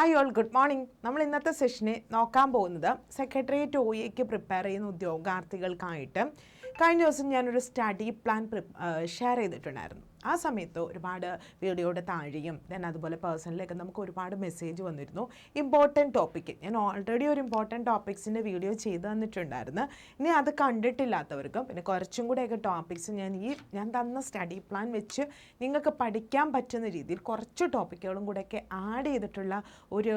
Hi all good morning നമ്മൾ ഇന്നത്തെ സെഷനെ നോക്കാൻ പോകുന്നത് സെക്രട്ടേറിയറ്റ് ഒ എക്ക് പ്രിപ്പയർ ചെയ്യുന്ന ഉദ്യോഗാർത്ഥികൾക്കായിട്ട്. കഴിഞ്ഞ ദിവസം ഞാനൊരു സ്റ്റഡി പ്ലാൻ ഷെയർ ചെയ്തിട്ടുണ്ടായിരുന്നു. ആ സമയത്ത് ഒരുപാട് വീഡിയോയുടെ താഴെയും ദെൻ അതുപോലെ പേഴ്സണലിലൊക്കെ നമുക്ക് ഒരുപാട് മെസ്സേജ് വന്നിരുന്നു. ഇമ്പോർട്ടന്റ് ടോപ്പിക്ക് ഞാൻ ഓൾറെഡി ഒരു ഇമ്പോർട്ടന്റ് ടോപ്പിക്സിന്റെ വീഡിയോ ചെയ്തു തന്നിട്ടുണ്ടായിരുന്നു. ഇനി അത് കണ്ടിട്ടില്ലാത്തവർക്കും പിന്നെ കുറച്ചും കൂടെയൊക്കെ ടോപ്പിക്സ് ഞാൻ ഈ ഞാൻ തന്ന സ്റ്റഡി പ്ലാൻ വെച്ച് നിങ്ങൾക്ക് പഠിക്കാൻ പറ്റുന്ന രീതിയിൽ കുറച്ച് ടോപ്പിക്കുകളും കൂടെയൊക്കെ ആഡ് ചെയ്തിട്ടുള്ള ഒരു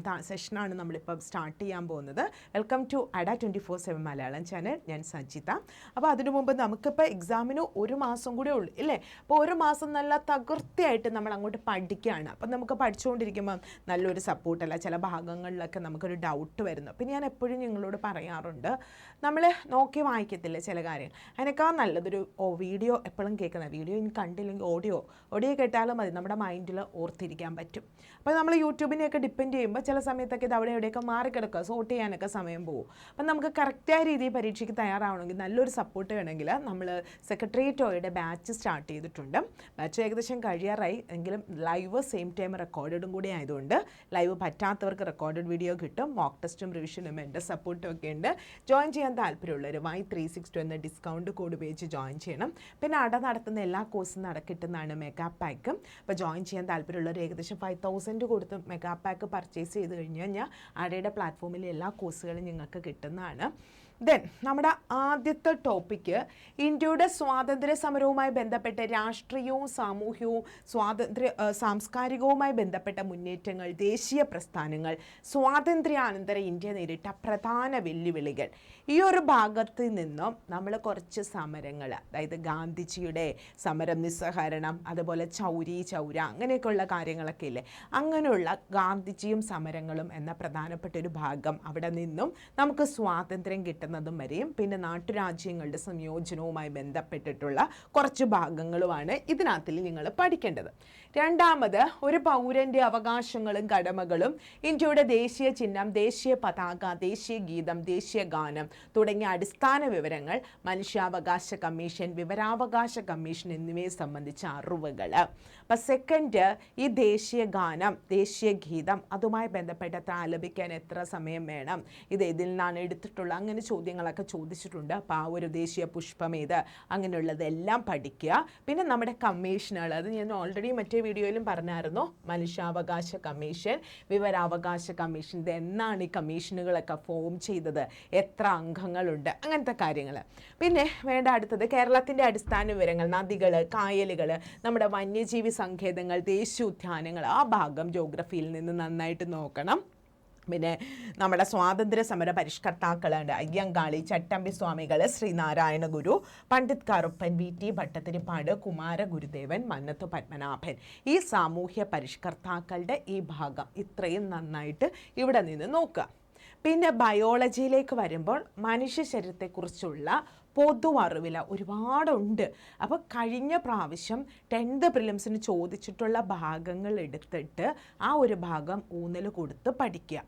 ഇതാ സെഷനാണ് നമ്മളിപ്പോൾ സ്റ്റാർട്ട് ചെയ്യാൻ പോകുന്നത്. Welcome to Adda twenty four seven Malayalam channel ഞാൻ സജിത. അപ്പോൾ അതിനു മുമ്പ് നമുക്കിപ്പോൾ എക്സാമിന് ഒരു മാസം കൂടെ ഉള്ളൂ ഇല്ലേ? അപ്പോൾ ഒരു മാസം നല്ല തകൃതിയായിട്ട് നമ്മൾ അങ്ങോട്ട് പഠിക്കുകയാണ്. അപ്പം നമുക്ക് പഠിച്ചുകൊണ്ടിരിക്കുമ്പോൾ നല്ലൊരു സപ്പോർട്ടല്ല ചില ഭാഗങ്ങളിലൊക്കെ നമുക്കൊരു ഡൗട്ട് വരുന്നു. പിന്നെ ഞാൻ എപ്പോഴും നിങ്ങളോട് പറയാറുണ്ട് നമ്മൾ നോക്കി വായിക്കത്തില്ല ചില കാര്യങ്ങൾ? അതിനേക്കാൾ നല്ലതൊരു വീഡിയോ എപ്പോഴും കേൾക്കുന്ന വീഡിയോ ഇനി കണ്ടില്ലെങ്കിൽ ഓഡിയോ ഓഡിയോ കേട്ടാലും മതി. നമ്മുടെ മൈൻഡിൽ ഓർത്തിരിക്കാൻ പറ്റും. അപ്പോൾ നമ്മൾ യൂട്യൂബിനെയൊക്കെ ഡിപ്പെൻഡ് ചെയ്യുമ്പോൾ ചില സമയത്തൊക്കെ ഇത് അവിടെ എവിടെയൊക്കെ മാറിക്കിടക്കുക സോർട്ട് ചെയ്യാനൊക്കെ സമയം പോകും. അപ്പം നമുക്ക് കറക്റ്റായ രീതിയിൽ പരീക്ഷയ്ക്ക് തയ്യാറാവണമെങ്കിൽ നല്ലൊരു സപ്പോർട്ട് വേണമെങ്കിൽ നമ്മൾ സെക്രട്ടേറിയറ്റ് ഓയുടെ ബാച്ച് സ്റ്റാർട്ട് ചെയ്തിട്ടുണ്ട്. ബാച്ച് ഏകദേശം കഴിയാറായി. എങ്കിലും ലൈവ് സെയിം ടൈം റെക്കോർഡഡും കൂടി ആയതുകൊണ്ട് ലൈവ് പറ്റാത്തവർക്ക് റെക്കോർഡഡ് വീഡിയോ കിട്ടും. മോക്ക് ടെസ്റ്റും റിവിഷനും എന്റെ സപ്പോർട്ടും ഒക്കെ ഉണ്ട്. ജോയിൻ ചെയ്യാൻ താല്പര്യമുള്ളവർ വൈ ത്രീ സിക്സ് ടു എന്ന ഡിസ്കൗണ്ട് കോഡ് ഉപയോഗിച്ച് ജോയിൻ ചെയ്യണം. പിന്നെ അട നടത്തുന്ന എല്ലാ കോഴ്സും നടക്കിട്ടുന്നതാണ് മെഗാ പാക്ക് അപ്പോൾ ജോയിൻ ചെയ്യാൻ താല്പര്യമുള്ളവർ ഏകദേശം ഫൈവ് തൗസൻഡ് കൊടുത്ത് മെഗാ പാക്ക് പർച്ചേസ് ചെയ്ത് കഴിഞ്ഞ് കഴിഞ്ഞാൽ അടയുടെ പ്ലാറ്റ്ഫോമിലെ എല്ലാ കോഴ്സുകളും നിങ്ങൾക്ക് കിട്ടുന്നതാണ്. ദെൻ നമ്മുടെ ആദ്യത്തെ ടോപ്പിക്ക് ഇന്ത്യയുടെ സ്വാതന്ത്ര്യ സമരവുമായി ബന്ധപ്പെട്ട രാഷ്ട്രീയവും സാമൂഹ്യവും സ്വാതന്ത്ര്യ സാംസ്കാരികവുമായി ബന്ധപ്പെട്ട മുന്നേറ്റങ്ങൾ ദേശീയ പ്രസ്ഥാനങ്ങൾ സ്വാതന്ത്ര്യാനന്തര ഇന്ത്യ നേരിട്ട പ്രധാന വെല്ലുവിളികൾ. ഈ ഒരു ഭാഗത്ത് നിന്നും നമ്മൾ കുറച്ച് സമരങ്ങൾ അതായത് ഗാന്ധിജിയുടെ സമരം നിസ്സഹരണം അതുപോലെ ചൗരി ചൗര അങ്ങനെയൊക്കെയുള്ള കാര്യങ്ങളൊക്കെ ഇല്ലേ? അങ്ങനെയുള്ള ഗാന്ധിജിയും സമരങ്ങളും എന്ന പ്രധാനപ്പെട്ട ഒരു ഭാഗം അവിടെ നിന്നും നമുക്ക് സ്വാതന്ത്ര്യം കിട്ടുന്നതും വരെയും പിന്നെ നാട്ടുരാജ്യങ്ങളുടെ സംയോജനവുമായി ബന്ധപ്പെട്ടിട്ടുള്ള കുറച്ച് ഭാഗങ്ങളുമാണ് ഇതിനകത്തിൽ നിങ്ങൾ പഠിക്കേണ്ടത്. രണ്ടാമത് ഒരു പൗരന്റെ അവകാശങ്ങളും കടമകളും ഇന്ത്യയുടെ ദേശീയ ചിഹ്നം ദേശീയ പതാക ദേശീയ ഗീതം ദേശീയ ഗാനം തുടങ്ങിയ അടിസ്ഥാന വിവരങ്ങൾ മനുഷ്യാവകാശ കമ്മീഷൻ വിവരാവകാശ കമ്മീഷൻ എന്നിവയെ സംബന്ധിച്ച അറിവുകൾ. അപ്പം സെക്കൻഡ് ഈ ദേശീയ ഗാനം ദേശീയ ഗീതം അതുമായി ബന്ധപ്പെട്ട ആലപിക്കാൻ എത്ര സമയം വേണം? ഇത് ഇതിൽ നിന്നാണ് എടുത്തിട്ടുള്ള അങ്ങനെ ചോദ്യങ്ങളൊക്കെ ചോദിച്ചിട്ടുണ്ട്. അപ്പോൾ ആ ഒരു ദേശീയ പുഷ്പം ഏത്? അങ്ങനെയുള്ളതെല്ലാം പഠിക്കുക. പിന്നെ നമ്മുടെ കമ്മീഷനുകൾ അത് ഞാൻ ഓൾറെഡി മറ്റേ വീഡിയോയിലും പറഞ്ഞായിരുന്നു. മനുഷ്യാവകാശ കമ്മീഷൻ വിവരാവകാശ കമ്മീഷൻ ഇത് എന്നാണ് ഈ കമ്മീഷനുകളൊക്കെ ഫോം ചെയ്തത്? എത്ര അംഗങ്ങളുണ്ട്? അങ്ങനത്തെ കാര്യങ്ങൾ. പിന്നെ വേണ്ട അടുത്തത് കേരളത്തിന്റെ അടിസ്ഥാന വിവരങ്ങൾ നദികൾ കായലുകൾ നമ്മുടെ വന്യജീവി സങ്കേതങ്ങൾ ദേശീയോദ്യാനങ്ങൾ ആ ഭാഗം ജോഗ്രഫിയിൽ നിന്ന് നന്നായിട്ട് നോക്കണം. പിന്നെ നമ്മുടെ സ്വാതന്ത്ര്യ സമര പരിഷ്കർത്താക്കളുണ്ട് അയ്യങ്കാളി ചട്ടമ്പി സ്വാമികൾ ശ്രീനാരായണ ഗുരു പണ്ഡിറ്റ് കറുപ്പൻ വി ടി ഭട്ടതിരിപ്പാട് കുമാര ഗുരുദേവൻ മന്നത്ത് പത്മനാഭൻ. ഈ സാമൂഹ്യ പരിഷ്കർത്താക്കളുടെ ഈ ഭാഗം ഇത്രയും നന്നായിട്ട് ഇവിടെ നിന്ന് നോക്കുക. പിന്നെ ബയോളജിയിലേക്ക് വരുമ്പോൾ മനുഷ്യ ശരീരത്തെക്കുറിച്ചുള്ള പൊതു അറിവില ഒരുപാടുണ്ട്. അപ്പോൾ കഴിഞ്ഞ പ്രാവശ്യം ടെൻത്ത് പ്രിലിംസിന് ചോദിച്ചിട്ടുള്ള ഭാഗങ്ങൾ എടുത്തിട്ട് ആ ഒരു ഭാഗം ഊന്നൽ കൊടുത്ത് പഠിക്കുക.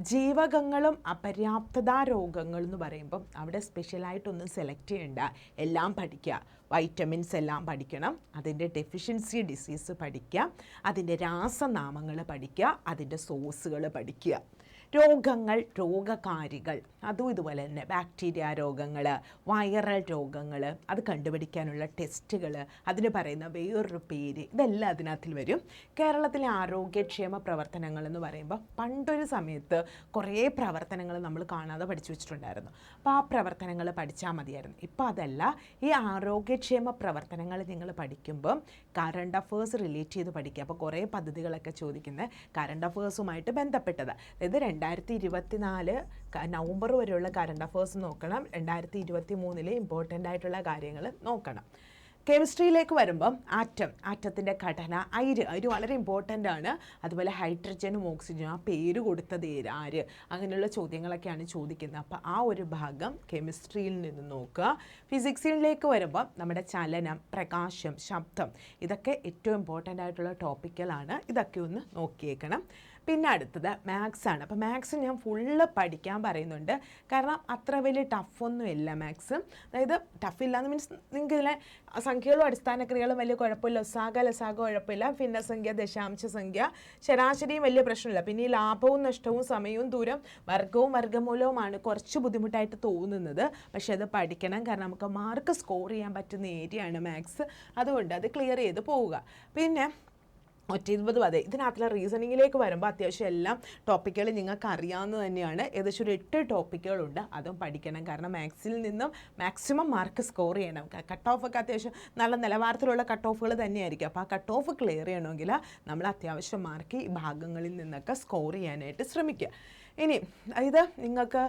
ജീവകങ്ങളും അപര്യാപ്തതാ രോഗങ്ങൾ എന്ന് പറയുമ്പം അവിടെ സ്പെഷ്യലായിട്ടൊന്നും സെലക്ട് ചെയ്യണ്ട. എല്ലാം പഠിക്കുക വൈറ്റമിൻസ് എല്ലാം പഠിക്കണം. അതിന്റെ ഡെഫിഷ്യൻസി ഡിസീസ് പഠിക്കുക അതിന്റെ രാസനാമങ്ങൾ പഠിക്കുക അതിന്റെ സോഴ്സുകൾ പഠിക്കുക രോഗങ്ങൾ രോഗകാരികൾ. അതും ഇതുപോലെ തന്നെ ബാക്ടീരിയ രോഗങ്ങൾ വൈറൽ രോഗങ്ങൾ അത് കണ്ടുപിടിക്കാനുള്ള ടെസ്റ്റുകൾ അതിന് പറയുന്ന വേറൊരു പേര് ഇതെല്ലാം അതിനകത്തിൽ വരും. കേരളത്തിലെ ആരോഗ്യക്ഷേമ പ്രവർത്തനങ്ങൾ എന്ന് പറയുമ്പോൾ പണ്ടൊരു സമയത്ത് കുറേ പ്രവർത്തനങ്ങൾ നമ്മൾ കാണാതെ പഠിച്ചു വെച്ചിട്ടുണ്ടായിരുന്നു. അപ്പോൾ ആ പ്രവർത്തനങ്ങൾ പഠിച്ചാൽ മതിയായിരുന്നു. ഇപ്പോൾ അതല്ല. ഈ ആരോഗ്യക്ഷേമ പ്രവർത്തനങ്ങൾ നിങ്ങൾ പഠിക്കുമ്പം കറണ്ട് അഫേഴ്സ് റിലേറ്റ് ചെയ്ത് പഠിക്കുക. അപ്പോൾ കുറേ പദ്ധതികളൊക്കെ ചോദിക്കുന്നത് കറണ്ട് അഫേഴ്സുമായിട്ട് ബന്ധപ്പെട്ടത്. അതായത് രണ്ടായിരത്തി ഇരുപത്തിനാല് നവംബർ വരെയുള്ള കറണ്ട് അഫേഴ്സ് നോക്കണം. രണ്ടായിരത്തി ഇരുപത്തി മൂന്നിലെ ഇമ്പോർട്ടന്റ് ആയിട്ടുള്ള കാര്യങ്ങൾ നോക്കണം. കെമിസ്ട്രിയിലേക്ക് വരുമ്പം ആറ്റം ആറ്റത്തിന്റെ ഘടന അയിര് അയിര് വളരെ ഇമ്പോർട്ടന്റ് ആണ്. അതുപോലെ ഹൈഡ്രജനും ഓക്സിജനും ആ പേര് കൊടുത്തത് ആര്? അങ്ങനെയുള്ള ചോദ്യങ്ങളൊക്കെയാണ് ചോദിക്കുന്നത്. അപ്പോൾ ആ ഒരു ഭാഗം കെമിസ്ട്രിയിൽ നിന്ന് നോക്കുക. ഫിസിക്സിലേക്ക് വരുമ്പം നമ്മുടെ ചലനം പ്രകാശം ശബ്ദം ഇതൊക്കെ ഏറ്റവും ഇമ്പോർട്ടന്റ് ആയിട്ടുള്ള ടോപ്പിക്കലാണ് ഇതൊക്കെ ഒന്ന് നോക്കിയേക്കണം. പിന്നെ അടുത്തത് മാത്സ് ആണ്. അപ്പോൾ മാത്സ് ഞാൻ ഫുള്ള് പഠിക്കാൻ പറയുന്നുണ്ട്. കാരണം അത്ര വലിയ ടഫൊന്നുമില്ല മാത്സ് അതായത് ടഫ് ഇല്ലാന്ന് മീൻസ് നിങ്ങൾക്ക് ഇതിലെ സംഖ്യകളും അടിസ്ഥാന ക്രിയകളും വലിയ കുഴപ്പമില്ല. ഒസാഗ ലസാഗ കുഴപ്പമില്ല. ഭിന്നസംഖ്യ ദശാംശ സംഖ്യ ശരാശരിയും വലിയ പ്രശ്നമില്ല. പിന്നെ ഈ ലാഭവും നഷ്ടവും സമയവും ദൂരം വർഗവും വർഗമൂലവുമാണ് കുറച്ച് ബുദ്ധിമുട്ടായിട്ട് തോന്നുന്നത്. പക്ഷേ അത് പഠിക്കണം. കാരണം നമുക്ക് മാർക്ക് സ്കോർ ചെയ്യാൻ പറ്റുന്ന ഏരിയയാണ് മാത്സ് അതുകൊണ്ട് അത് ക്ലിയർ ചെയ്ത് പോവുക. പിന്നെ ഒറ്റ ഇരുപതും അതെ ഇതിനകത്തുള്ള റീസണിങ്ങിലേക്ക് വരുമ്പോൾ അത്യാവശ്യം എല്ലാം ടോപ്പിക്കുകൾ നിങ്ങൾക്ക് അറിയാവുന്ന തന്നെയാണ്. ഏകദേശം ഒരു എട്ട് ടോപ്പിക്കുകളുണ്ട് അതും പഠിക്കണം. കാരണം മാത്സിൽ നിന്നും മാക്സിമം മാർക്ക് സ്കോർ ചെയ്യണം. കട്ട് ഓഫ് ഒക്കെ അത്യാവശ്യം നല്ല നിലവാരത്തിലുള്ള കട്ട് ഓഫുകൾ തന്നെയായിരിക്കും. അപ്പോൾ ആ കട്ട് ഓഫ് ക്ലിയർ ചെയ്യണമെങ്കിൽ നമ്മൾ അത്യാവശ്യം മാർക്ക് ഈ ഭാഗങ്ങളിൽ നിന്നൊക്കെ സ്കോർ ചെയ്യാനായിട്ട് ശ്രമിക്കുക. ഇനി ഇത് നിങ്ങൾക്ക്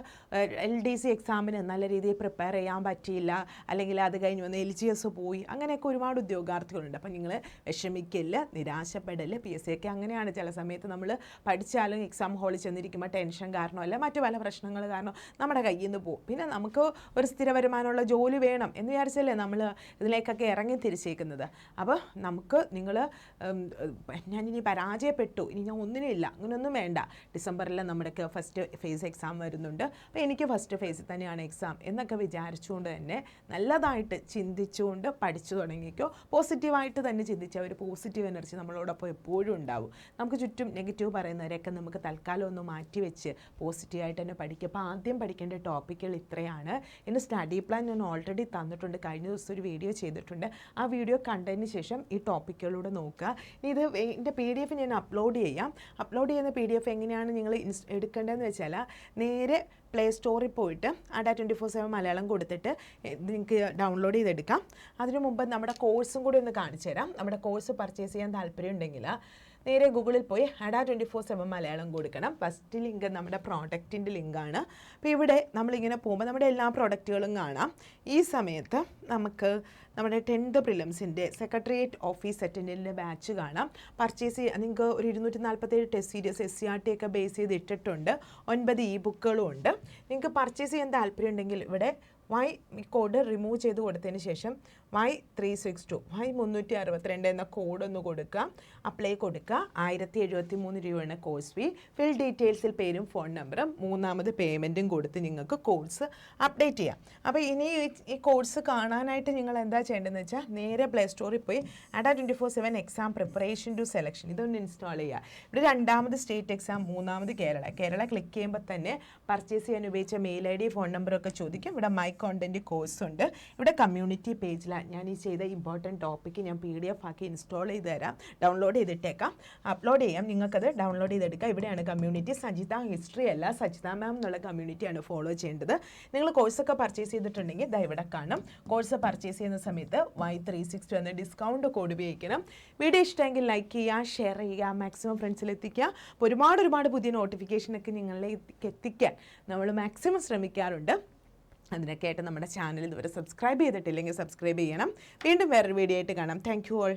എൽ ഡി സി എക്സാമിന് നല്ല രീതിയിൽ പ്രിപ്പയർ ചെയ്യാൻ പറ്റിയില്ല. അല്ലെങ്കിൽ അത് കഴിഞ്ഞ് വന്ന് എൽ ജി എസ് പോയി. അങ്ങനെയൊക്കെ ഒരുപാട് ഉദ്യോഗാർത്ഥികളുണ്ട്. അപ്പം നിങ്ങൾ വിഷമിക്കില്ല നിരാശപ്പെടൽ പി എസ് സി ഒക്കെ അങ്ങനെയാണ് ചില സമയത്ത് നമ്മൾ പഠിച്ചാലും എക്സാം ഹാളിൽ ചെന്നിരിക്കുമ്പോൾ ടെൻഷൻ കാരണമല്ല മറ്റു പല പ്രശ്നങ്ങൾ കാരണം നമ്മുടെ കയ്യിൽ നിന്ന് പോകും പിന്നെ നമുക്ക് ഒരു സ്ഥിര വരുമാനമുള്ള ജോലി വേണം എന്ന് വിചാരിച്ചല്ലേ നമ്മൾ ഇതിലേക്കൊക്കെ ഇറങ്ങി തിരിച്ചേക്കുന്നത്. അപ്പോൾ നമുക്ക് നിങ്ങൾ ഞാനിനി പരാജയപ്പെട്ടു. ഇനി ഞാൻ ഒന്നിനുമില്ല അങ്ങനെയൊന്നും വേണ്ട. ഡിസംബറിൽ നമ്മുടെ ഫസ്റ്റ് ഫേസ് എക്സാം വരുന്നുണ്ട്. അപ്പോൾ എനിക്ക് ഫസ്റ്റ് ഫേസിൽ തന്നെയാണ് എക്സാം എന്നൊക്കെ വിചാരിച്ചുകൊണ്ട് തന്നെ നല്ലതായിട്ട് ചിന്തിച്ചുകൊണ്ട് പഠിച്ചു തുടങ്ങിക്കോ. പോസിറ്റീവായിട്ട് തന്നെ ചിന്തിച്ച ഒരു പോസിറ്റീവ് എനർജി നമ്മളോടൊപ്പം എപ്പോഴും ഉണ്ടാവും. നമുക്ക് ചുറ്റും നെഗറ്റീവ് പറയുന്നവരെയൊക്കെ നമുക്ക് തൽക്കാലം ഒന്ന് മാറ്റിവെച്ച് പോസിറ്റീവായിട്ട് തന്നെ പഠിക്കുക. അപ്പോൾ ആദ്യം പഠിക്കേണ്ട ടോപ്പിക്കുകൾ ഇത്രയാണ്. എന്റെ സ്റ്റഡി പ്ലാൻ ഞാൻ ഓൾറെഡി തന്നിട്ടുണ്ട്. കഴിഞ്ഞ ദിവസം ഒരു വീഡിയോ ചെയ്തിട്ടുണ്ട്. ആ വീഡിയോ കണ്ടതിന് ശേഷം ഈ ടോപ്പിക്കുകളൂടെ നോക്കുക. ഇത് എന്റെ പി ഡി എഫ് ഞാൻ അപ്ലോഡ് ചെയ്യാം. അപ്ലോഡ് ചെയ്യുന്ന പി ഡി എഫ് എങ്ങനെയാണ് നിങ്ങൾ ഇൻസ് എടുക്കേണ്ടതെന്ന് വെച്ചാൽ നേരെ പ്ലേ സ്റ്റോറിൽ പോയിട്ട് Adda twenty four seven Malayalam കൊടുത്തിട്ട് നിങ്ങൾക്ക് ഡൗൺലോഡ് ചെയ്തെടുക്കാം. അതിനു മുമ്പ് നമ്മുടെ കോഴ്സും കൂടി ഒന്ന് കാണിച്ചു തരാം നമ്മുടെ കോഴ്സ് പർച്ചേസ് ചെയ്യാൻ താല്പര്യം ഉണ്ടെങ്കിൽ നേരെ ഗൂഗിളിൽ പോയി Adda twenty four seven Malayalam കൊടുക്കണം. ഫസ്റ്റ് ലിങ്ക് നമ്മുടെ പ്രോഡക്റ്റിന്റെ ലിങ്കാണ്. അപ്പോൾ ഇവിടെ നമ്മളിങ്ങനെ പോകുമ്പോൾ നമ്മുടെ എല്ലാ പ്രോഡക്റ്റുകളും കാണാം. ഈ സമയത്ത് നമുക്ക് നമ്മുടെ ടെൻത്ത് പ്രിലിംസിന്റെ സെക്രട്ടേറിയറ്റ് ഓഫീസ് അറ്റൻഡന്റിന്റെ ബാച്ച് കാണാം. പർച്ചേസ് ചെയ്യുക നിങ്ങൾക്ക് ഒരു ഇരുന്നൂറ്റി നാൽപ്പത്തേഴ് test series S C R T ഒക്കെ ബേസ് ചെയ്ത് ഇട്ടിട്ടുണ്ട്. ഒൻപത് ഇ ബുക്കുകളും ഉണ്ട്. നിങ്ങൾക്ക് പർച്ചേസ് ചെയ്യാൻ താല്പര്യം ഉണ്ടെങ്കിൽ ഇവിടെ വൈ കോഡ് റിമൂവ് ചെയ്ത് കൊടുത്തതിന് ശേഷം Y three six two Y മുന്നൂറ്റി അറുപത്തിരണ്ട് എന്ന കോഡ് ഒന്ന് കൊടുക്കുക അപ്ലൈ കൊടുക്കുക. ആയിരത്തി എഴുപത്തി മൂന്ന് രൂപയാണ് കോഴ്സ് ഫീ ഫിൽ ഡീറ്റെയിൽസിൽ പേരും ഫോൺ നമ്പറും മൂന്നാമത് പേയ്മെന്റും കൊടുത്ത് നിങ്ങൾക്ക് കോഴ്സ് അപ്ഡേറ്റ് ചെയ്യാം. അപ്പോൾ ഇനി ഈ കോഴ്സ് കാണാനായിട്ട് നിങ്ങൾ എന്താ ചെയ്യേണ്ടതെന്ന് വെച്ചാൽ നേരെ പ്ലേ സ്റ്റോറിൽ പോയി Adda twenty four seven exam preparation to selection ഇതൊന്ന് ഇൻസ്റ്റാൾ ചെയ്യുക. ഇവിടെ രണ്ടാമത് സ്റ്റേറ്റ് എക്സാം മൂന്നാമത് കേരള. കേരള ക്ലിക്ക് ചെയ്യുമ്പോൾ തന്നെ പർച്ചേസ് ചെയ്യാൻ ഉപയോഗിച്ച മെയിൽ ഐ ഡി ഫോൺ നമ്പറൊക്കെ ചോദിക്കും. ഇവിടെ മൈ കോണ്ടന്റ് കോഴ്സ് ഉണ്ട്. ഇവിടെ കമ്മ്യൂണിറ്റി പേജിലാണ് ഞാൻ ഈ ചെയ്ത ഇമ്പോർട്ടന്റ് ടോപ്പിക്ക് ഞാൻ പി ഡി എഫ് ആക്കി ഇൻസ്റ്റാൾ ചെയ്ത് തരാം ഡൗൺലോഡ് ചെയ്തിട്ടേക്കാം. അപ്ലോഡ് ചെയ്യാം. നിങ്ങൾക്കത് ഡൗൺലോഡ് ചെയ്തെടുക്കാം. ഇവിടെയാണ് കമ്മ്യൂണിറ്റി സജിത ഹിസ്റ്ററി അല്ല. സജിത മാം എന്നുള്ള കമ്മ്യൂണിറ്റിയാണ് ഫോളോ ചെയ്യേണ്ടത്. നിങ്ങൾ കോഴ്സൊക്കെ പർച്ചേസ് ചെയ്തിട്ടുണ്ടെങ്കിൽ ദാ ഇവിടെ കാണും. കോഴ്സ് പർച്ചേസ് ചെയ്യുന്ന സമയത്ത് വൈ ത്രീ സിക്സ്റ്റി എന്ന ഡിസ്കൗണ്ട് കോഡ് ഉപയോഗിക്കണം. വീഡിയോ ഇഷ്ടമെങ്കിൽ ലൈക്ക് ചെയ്യുക ഷെയർ ചെയ്യുക മാക്സിമം ഫ്രണ്ട്സിലെത്തിക്കുക ഒരുപാട് ഒരുപാട് പുതിയ നോട്ടിഫിക്കേഷനൊക്കെ നിങ്ങളിലേക്ക് എത്തിക്കാൻ നമ്മൾ മാക്സിമം ശ്രമിക്കാറുണ്ട്. അതിനൊക്കെ ആയിട്ട് നമ്മുടെ ചാനൽ ഇതുവരെ സബ്സ്ക്രൈബ് ചെയ്തിട്ടില്ലെങ്കിൽ സബ്സ്ക്രൈബ് ചെയ്യണം. വീണ്ടും വേറൊരു വീഡിയോ ആയിട്ട് കാണാം. Thank you all